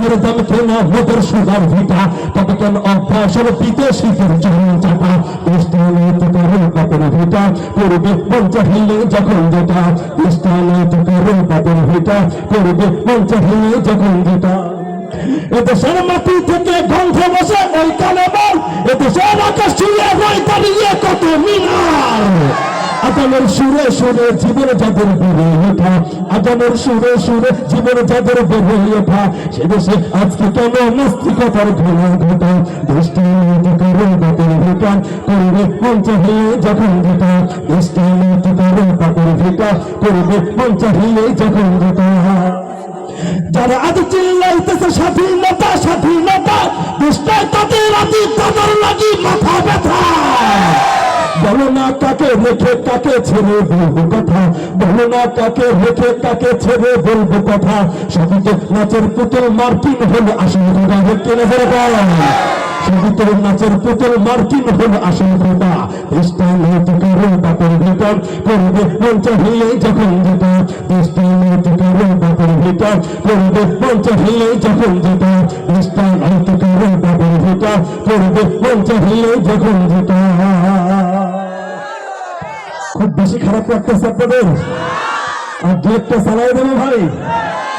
রক্তের দাম কেনা মোদের সুগার ভিটা তবে কেন অভ্যাসের বিদেশিদের জন্য চাপা ইস্টানিত করো বাপের ভিটা করবে মন চাহিলে যখন যেটা ইস্টানিত করো বাপের ভিটা করবে মন চাহিলে যখন যেটা। এদেশের মাটি থেকে গন্ধ বসে এদেশের আজানের সুরে সুরে জীবন যাদের বেড়ে ওঠা সুরে সুরে জীবন যাদের বেড়ে ওঠা, সে দেশে আজকে কেন নাস্তিকতার ঘোলা ঘটা? করবে মন চাহিয়ে যখন ভেটা, করবে মন চাহিয়ে যখন যেটা। যারা আজ চিল্লাইতেছে, স্বাধীনতা স্বাধীনতা কাকে রেখে কাকে ছেড়ে বলব কথা। বলো না কাকে রেখে কাকে ছেড়ে বলব কথা। সবই নাচের পুতুল মার্কিন হলে আসল নাচের পুতুল মার্কিন হল আসল কথা করবে যখন যেটা। করবে মন যখন যেটা। খুব বেশি খারাপ লাগতেছে আপনাদের। আর দু একটা চালাই দেবো ভাই।